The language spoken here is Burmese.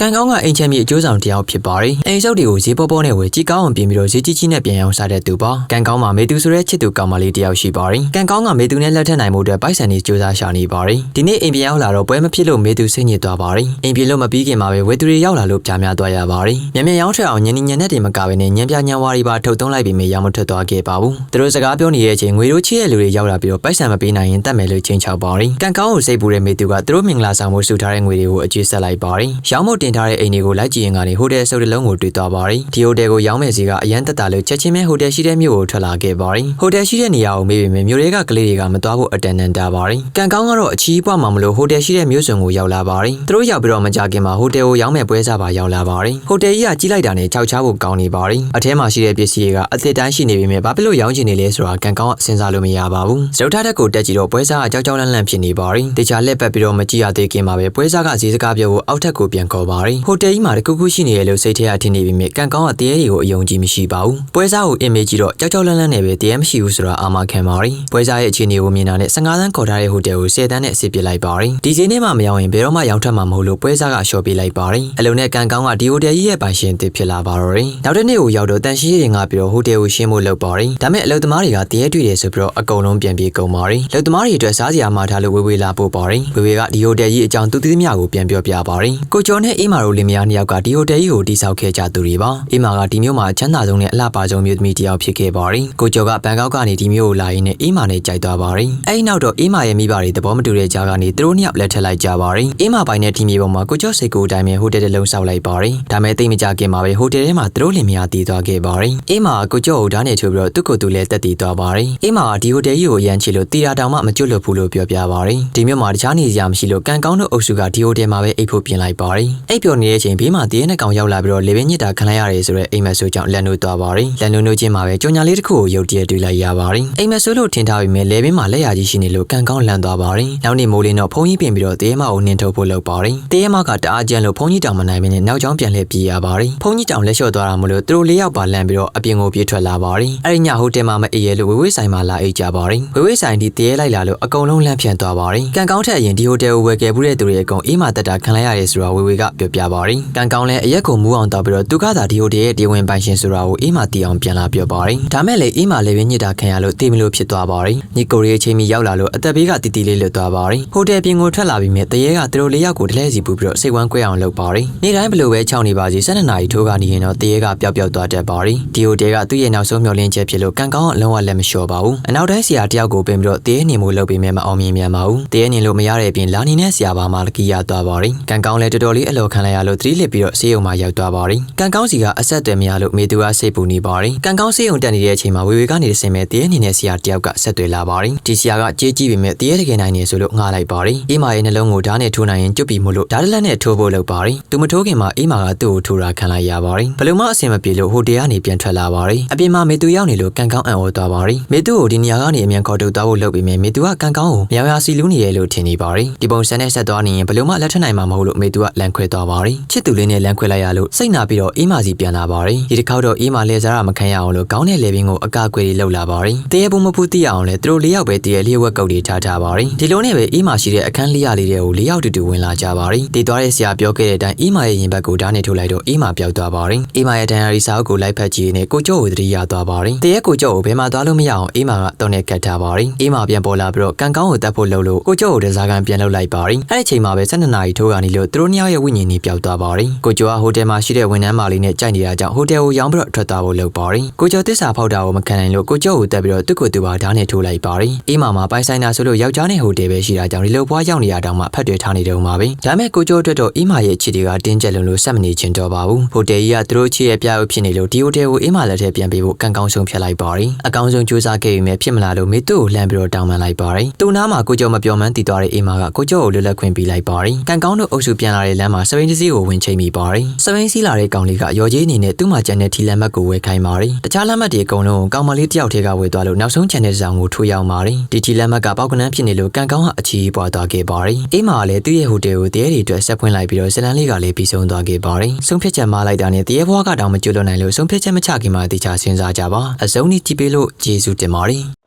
ကံကောင်းကအင်ချမ်းမြေအကျိုးဆောင်တစ်ယောက်ဖြစ်ပါတယ်။အိမ်စုပ်တွေကိုဈေးပေါပေါနဲ့ဝယ်ကြီးကောင်းအောင်ပြင်ပြီးတော့ဈေးကြီးကြီးနဲ့ပြန်အောင်စားတဲ့သူပါ။ကံကောင်းမှာမေသူဆိုတဲ့ချစ်သူကောင်မလေးတစ်ယောက်ရှိပါတယ်။ကံကောင်းကမေသူနဲ့လက်ထပ်နိုင်မှုအတွက်ပိုက်ဆံတွေစူးစမ်းရှာနေပါတယ်။ဒီနေ့အိမ်ပြန်ရောက်လာတော့ပွဲမဖြစ်လို့မေသူစိတ်ညစ်သွားပါတယ်။အိမ်ပြန်လို့မပြီးခင်မှာပဲဝယ်သူတွေရောက်လာလို့ကြာများသွားရပါတယ်။ညံ့ညံ့ရောင်းထွက်အောင်ညနေညံနဲ့တင်မကဘဲနဲ့ညံပြညံဝါရီပါထုတ်သုံးလိုက်ပြီးမေရောက်မထွက်သွားခဲ့ပါဘူး။သူတို့စကားပြောနေတဲ့အချိန်ငွေတို့ချစ်ရဲ့လူတွေရောက်လာပြီးတော့ပိုက်ဆံမပေးနိုင်ရင်တတ်မယ်လို့ချင်းချောက်ပါတယ်။ကံကောင်းကိုစိတ်ပူတဲ့မေသူကသူတို့မင်္ဂလာဆောင်မှုစုထားတဲ့ငွေတွေကိုအကျွေးဆက်လိုက်ပါတယ်။ရောင်းမို့တင်ထားတဲ့အိမ်တွေကိုလိုက်ကြည့်ရင်ကနေဟိုတယ်ဆုပ်တစ်လုံးကိုတွေ့သွားပါတယ်။ဒီဟိုတယ်ကိုရောင်းမဲ့စီကအရန်တက်တာလို့ချက်ချင်းပဲဟိုတယ်ရှိတဲ့မြို့ကိုထွက်လာခဲ့ပါတယ်။ဟိုတယ်ရှိတဲ့နေရာကိုမေးပေမဲ့မြို့တွေကကလေးတွေကမသွားဖို့အတန်တန်တာပါတယ်။ကံကောင်းကတော့အချီးပွားမှာမလို့ဟိုတယ်ရှိတဲ့မြို့စွန်ကိုရောက်လာပါတယ်။သူတို့ရောက်ပြီးတော့မကြခင်မှာဟိုတယ်ကိုရောင်းမဲ့ပွဲစားပါရောက်လာပါတယ်။ဟိုတယ်ကြီးကကြီးလိုက်တာနဲ့ခြောက်ချဖို့ကောင်းနေပါတယ်။အထဲမှာရှိတဲ့ပစ္စည်းတွေကအသစ်တန်းရှိနေပေမဲ့ဘာဖြစ်လို့ရောင်းချင်နေလဲဆိုတာကံကောင်းကစဉ်းစားလို့မရပါဘူး။စတုထတက်ကိုတက်ကြည့်တော့ပွဲစားအကြောက်ကြောက်လန့်လန့်ဖြစ်နေပါတယ်။တခြားလက်ပတ်ပြီးတော့မကြည့်ရသေးခင်မှာပဲပွဲစားကဈေးစကားပြောဖို့အောက်ထက်ကိုပြန်ခေါ်ပါတယ်။ဟိုတယ်ကြီးမှာတခုခုရှိနေတယ်လို့စိတ်ထဲကထင်နေပေမဲ့ကံကောင်းကတရေတွေကိုအယုံကြည်မရှိပါဘူး။ပွဲစားကိုအင်မေကြည့်တော့ကြောက်ကြောက်လန့်လန့်နဲ့ပဲတရေမရှိဘူးဆိုတာအာမခံပါတယ်။ပွဲစားရဲ့အခြေအနေကိုမြင်တာနဲ့15တန်းခေါ်ထားတဲ့ဟိုတယ်ကို10တန်းနဲ့အစ်စ်ပစ်လိုက်ပါတယ်။ဒီဈေးနဲ့မှမရောက်ရင်ဘယ်တော့မှရောင်းထွက်မှာမဟုတ်လို့ပွဲစားကရှော့ပေးလိုက်ပါတယ်။အလုံးနဲ့ကံကောင်းကဒီဟိုတယ်ကြီးရဲ့ပိုင်ရှင်အသစ်ဖြစ်လာပါတော့တယ်။နောက်တစ်နေ့ကိုရောက်တော့တန်ရှိရည်ငါပြီးတော့ဟိုတယ်ကိုရှင်းဖို့လုပ်ပါတယ်။ဒါမဲ့အလုပ်သမားတွေကတရေတွေ့တယ်ဆိုပြီးတော့အကုန်လုံးပြန်ပြေကုန်ပါတယ်။လုပ်သမားတွေအတွက်စားစရာမှာထားလို့ဝေဝေလာပို့ပါတယ်။ဝေဝေကဒီဟိုတယ်ကြီးအကြောင်းသူသတိမြကိုပြန်ပြောပြပါတယ်။ကိုကျော်နဲ့အေးမာတို့လင်မယားနှစ်ယောက်ကဒီဟိုတယ်ကြီးကိုတိစောက်ခဲ့ကြသူတွေပါ။အေးမာကဒီမျိုးမှာချမ်းသာဆုံးနဲ့အလှပဆုံးမျိုးသမီးတစ်ယောက်ဖြစ်ခဲ့ပါတယ်။ကိုကျော်ကဘန်ကောက်ကနေဒီမျိုးကိုလာရင်းနဲ့အေးမာနဲ့ကြိုက်သွားပါတယ်။အဲဒီနောက်တော့အေးမာရဲ့မိဘတွေသဘောမတူတဲ့ကြားကနေသူတို့နှစ်ယောက်လက်ထက်လိုက်ကြပါတယ်။အေးမာပိုင်တဲ့ဒီမျိုးပေါ်မှာကိုကျော်စိတ်ကိုအတိုင်းပဲဟိုတယ်တစ်လုံးဆောက်လိုက်ပါတယ်။ဒါမဲ့သိမကြခင်မှာပဲဟိုတယ်ထဲမှာသူတို့လင်မယားတည်သွားခဲ့ပါတယ်။အေးမာကကိုကျော်ကိုဓာတ်နဲ့ထိုးပြီးတော့သူ့ကိုယ်သူလည်းတက်တည်သွားပါတယ်။အေးမာကဒီဟိုတယ်ကြီးကိုရမ်းချလို့တီတာတောင်မှမကျွတ်လွတ်ဘူးလို့ပြောပြပါတယ်။ဒီမျိုးမှာတခြားနေစရာမရှိလို့ကန်ကောင်းတို့အုပ်စုကဒီဟိုတယ်မှာပဲအိတ်ဖို့ပြင်လိုက်ပါတယ်။အိတ်ပျော်နေတဲ့အချိန်ဘေးမှာတရေနဲ့ကောင်ရောက်လာပြီးတော့လေပင်ညစ်တာခံလိုက်ရတယ်ဆိုတော့အိမ်မက်ဆိုးကြောင့်လက်နိုးသွားပါတယ်။လက်နိုးနိုးချင်းမှာပဲကြောင်ညာလေးတစ်ခုကိုရုတ်တရက်တွေ့လိုက်ရပါတယ်။အိမ်မက်ဆိုးလို့ထင်ထားပေမဲ့လေပင်မှာလက်ရကြီးရှိနေလို့ကန်ကောင်းလန့်သွားပါတယ်။နောက်နေ့မိုးလင်းတော့ဖုန်းကြီးပြင်ပြီးတော့တရေမကိုနှင်ထုတ်ဖို့လုပ်ပါတယ်။တရေမကတအားကြမ်းလို့ဖုန်းကြီးတောင်မနိုင်မနဲ့နောက်ကျောင်းပြန်လှည့်ပြေးရပါတယ်။ဖုန်းကြီးတောင်လက်လျှော့သွားတာမလို့သူတို့လေးယောက်ပါလန့်ပြီးတော့အပြင်ကိုပြေးထွက်လာပါတယ်။အဲဒီညဟိုတယ်မှာမအေးရလို့ဝေဝေးဆိုင်မှာလာအိတ်ကြပါတယ်။ဝေဝေးဆိုင်ဒီတရေလိုက်လာလို့အကုန်လုံးလန့်ဖြန့်သွားပါတယ်။ကန်ကောင်းထက်အရင်ဒီဟိုတယ်ကိုဝယ်ခဲ့မှုတဲ့သူတွေအကုန်အေးမာတက်တာခံလိုက်ရတယ်ဆိုတာဝေဝေးကပြောပြပါတယ်။ကန်ကောင်းလည်းအရက်ကိုမူးအောင်တောက်ပြီးတော့သူကသာဒီဟိုတယ်ရဲ့ဒီဝင်ပိုင်ရှင်ဆိုတာကိုအေးမာတီအောင်ပြန်လာပြောပါတယ်။ဒါမဲ့လေအေးမာလည်းပဲညစ်တာခံရလို့တေးမလို့ဖြစ်သွားပါတယ်။ညီကိုရီအချိန်မီရောက်လာလို့အသက်ဘေးကတီတီလေးလွတ်သွားပါတယ်။ဟိုတယ်ပြင်ကိုထွက်လာပြီးမြဲတရေကသူတို့လေးယောက်ကိုတလဲစီပူပြီးတော့စိတ်ဝမ်းကွဲအောင်လုပ်ပါတယ်။နေ့တိုင်းဘလို့ပဲခြောက်နေပါစီ12နာရီထိုးကနေရင်တော့တရေကပျောက်ပျောက်သွားတတ်ပါတယ်။ဒီဟိုတယ်ကသူ့ရဲ့နောက်ဆုံးမျှော်လင့်ချက်ဖြစ်လို့ကန်ကောင်းအလုံးဝလက်မလျှော့ပါဘူး။အနောက်တိုင်းဆရာတယောက်ကိုပင်ပြီးတော့တရေနေမှုလုပ်ပြီးမြဲမအောင်မြင်မြန်ပါဘူး။တရေနေလို့မရတဲ့အပြင်လာနေတဲ့ဆရာပါမှလကီရသွားပါတယ်။ကန်ကောင်းလည်းတော်တော်လေးအလော်ခံလိုက်ရလို့သတိလစ်ပြီးတော့ဆေးရုံမှာရောက်သွားပါတယ်။ကန်ကောင်းစီကအဆက်အသွယ်မရလို့မေသူကစိတ်ပူနေပါတယ်။ကန်ကောင်းဆေးရုံတက်နေတဲ့အချိန်မှာဝေဝေကနေဆင်မဲ့တရေနေနဲ့ဆရာတယောက်ကဆက်သွယ်လာပါတယ်။ဒီဆရာကကြေးကြည့်ပေမဲ့တရေတကယ်နိုင်နေဆိုလို့ငှားလိုက်ပါတယ်။အေးမာရဲ့နှလုံးကိုဓာတ်နဲ့ထိုးနိုင်ရင်ကျွတ်ပြီးမို့လို့ဓာတ်တလက်နဲ့ထိုးဖို့လုပ်ပါတယ်။သူမထိုးခင်မှာအေးမာကသူ့ကိုထိုးတာခံလိုက်ရပါတယ်။ဘလို့မှအဆင်မပြေလို့ဟိုတယ်ကနေပြန်ထွက်လာပါတယ်။အပြင်မှာမေသူရောက်နေလို့ကန်ကောင်းအံ့ဩသွားပါတယ်။မေသူကိုဒီနေရာကနေအမြန်ခေါ်ထုတ်သွားဖို့လုပ်ပြီးမြဲမေသူကကန်ကောင်းကိုမြောင်ရစီလူးနေရလို့ထင်နေပါတယ်။ဒီပုံစံနဲ့ဆက်သွားနေရင်ဘလို့မှလက်ထက်နိုင်မှာမဟုတ်လို့မေသူကလန်ခွဲသွားပါတယ်။ချစ်သူလေးနဲ့လန်ခွဲလိုက်ရလို့စိတ်နာပြီးတော့အေးမာစီပြန်လာပါတယ်။ဒီတစ်ခေါက်တော့အေးမာလဲစားရမခံရအောင်လို့ကောင်းတဲ့လေပင်ကိုအကာအကွယ်လောက်လာပါတယ်။တရေပုံမဖူးတိရအောင်လဲသူတို့လေးယောက်ပဲတရေလျှက်ဝက်ကုတ်တွေထားထားပါတယ်။ဒီလိုနဲ့ပဲအေးမာရှိတဲ့အခန်းလေးရလေးတွေကိုလေးယောက်တူတူဝင်လာကြပါတယ်။တည်သွားတဲ့ဆရာပြောခဲ့တဲ့အတိုင်းအေးမာရဲ့ရင်ဘတ်ကိုဓာတ်နဲ့ထိုးလိုက်တော့အေးမာပျောက်သွားပါတယ်။အေးမာရဲ့ဒဏ်ရာရီစာအုပ်ကိုလိုက်ဖက်ကြည့်နေကိုကျော့ကိုတတိယသွားပါတယ်။တရေကိုကျော့ကိုဘယ်မှသွားလို့မရအောင်အေးမာကတော့နဲ့ကတ်ထားပါတယ်။အေးမာပြန်ပေါ်လာပြီးတော့ကန်ကောင်းကိုတတ်ဖို့လှုပ်လို့ကိုကျော့ကိုတစားကန်ပြန်လှုပ်လိုက်ပါတယ်။အဲ့ဒီချိန်မှာပဲ12နာရီထိုးကနေလို့သူတို့နှစ်ယောက်ရဲ့ဝိညာဉ်တွေပျောက်သွားပါတယ်။ကိုကျော်ကဟိုတယ်မှာရှိတဲ့ဝန်ထမ်းမလေးနဲ့ကြိုက်နေတာကြောင့်ဟိုတယ်ကိုရောင်းပြီးတော့ထွက်သွားဖို့လုပ်ပါတယ်။ကိုကျော်တစ္ဆာဖောက်တာကိုမခံနိုင်လို့ကိုကျော်ကိုတက်ပြီးတော့သူ့ကိုယ်သူပါဓာတ်နဲ့ထိုးလိုက်ပါတယ်။အေးမာမှာပိုင်ဆိုင်တာဆိုလို့ယောက်ျားနဲ့ဟိုတယ်ပဲရှိတာကြောင့်ဒီလိုပွားရောက်နေရတော့မှဖတ်တွေ့ထားနေတုံပါပဲ။ဒါမဲ့ကိုကျော်အတွက်တော့အေးမာရဲ့ခြေတွေကတင်းကျပ်လုံးလို့ဆက်မနေချင်တော့ပါဘူး။ဟိုတယ်ကြီးကသူတို့ခြေရဲ့ပြအုပ်ဖြစ်နေလို့ဒီဟိုတယ်ကိုအေးမာလက်ထဲပြန်ပေးဖို့ကံကောင်းဆုံးဖြစ်လိုက်ပါတယ်။အကောင်းဆုံးစူးစမ်းခဲ့ပြီးမြဲဖြစ်မလာလို့မေသူ့ကိုလှမ်းပြီးတော့တောင်းပန်လိုက်ပါတယ်။သူ့နားမှာကိုကျော်မပြောမှန်းတည်သွားတဲ့အေးမာကကိုကျော်ကိုလွတ်လပ်ခွင့်ပေးလိုက်ပါတယ်။ကံကောင်းတို့အုပ်စုပြန်လာတဲ့လမ်းမှာစပိန်တစည်းကိုဝင်ချိန်မိပါတယ်။စပိန်စီးလာတဲ့ကောင်လေးကရော်ကြီးအနေနဲ့သူ့မှာကျန်တဲ့ထီလက်မှတ်ကိုဝယ်ခိုင်းပါတယ်။တခြားလက်မှတ်တွေအကုန်လုံးကောင်မလေးတယောက်တည်းကဝယ်သွားလို့နောက်ဆုံးချန်တဲ့ဆောင်ကိုထိုးရောက်ပါတယ်။ဒီထီလက်မှတ်ကပေါက်ကနန်းဖြစ်နေလို့ကံကောင်းကအချီးပွားသွားခဲ့ပါတယ်။အေးမာကလည်းသူ့ရဲ့ဟိုတယ်ကိုတရေတွေအတွက်ဆက်ဖွင့်လိုက်ပြီးတော့ဇလန်လေးကလည်းပြီးဆုံးသွားခဲ့ပါတယ်။ဆုံးဖြတ်ချက်မလိုက်တာနဲ့တရေဘွားကတောင်မကျွတ်လွတ်နိုင်လို့ဆုံးဖြတ်ချက်မချခင်မှာတေချာစဉ်းစားကြပါ။အစုံကြီးကြည့်ပေးလို့ကျေးဇူးတင်ပါတယ်။